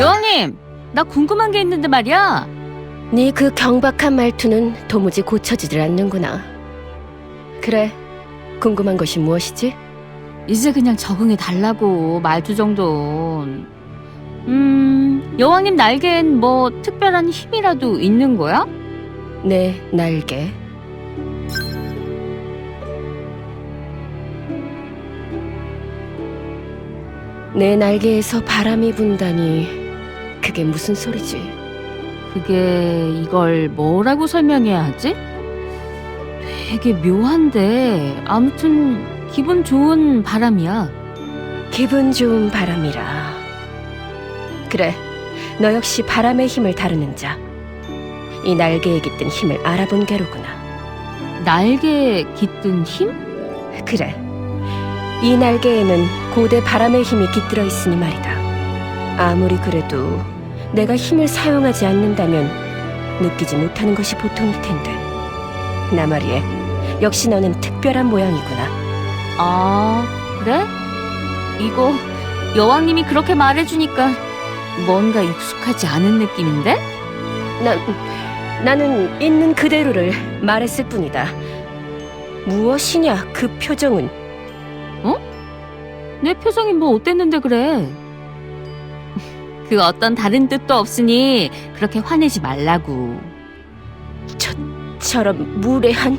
여왕님, 나 궁금한 게 있는데 말이야. 네 그 경박한 말투는 도무지 고쳐지질 않는구나. 그래, 궁금한 것이 무엇이지? 이제 그냥 적응해 달라고 말투 정도는. 음, 여왕님 날개엔 뭐 특별한 힘이라도 있는 거야? 내 날개. 내 날개에서 바람이 분다니 그게 무슨 소리지? 그게 이걸 뭐라고 설명해야 하지? 되게 묘한데 아무튼 기분 좋은 바람이야. 기분 좋은 바람이라. 그래, 너 역시 바람의 힘을 다루는 자. 이 날개에 깃든 힘을 알아본 게로구나. 날개에 깃든 힘? 그래. 이 날개에는 고대 바람의 힘이 깃들어 있으니 말이다. 아무리 그래도 내가 힘을 사용하지 않는다면 느끼지 못하는 것이 보통일 텐데. 나 말이에, 역시 너는 특별한 모양이구나. 아, 그래? 이거 여왕님이 그렇게 말해주니까 뭔가 익숙하지 않은 느낌인데? 난, 나는 있는 그대로를 말했을 뿐이다. 무엇이냐, 그 표정은? 내 표정이 뭐 어땠는데 그래? 그 어떤 다른 뜻도 없으니 그렇게 화내지 말라고. 저런 무례한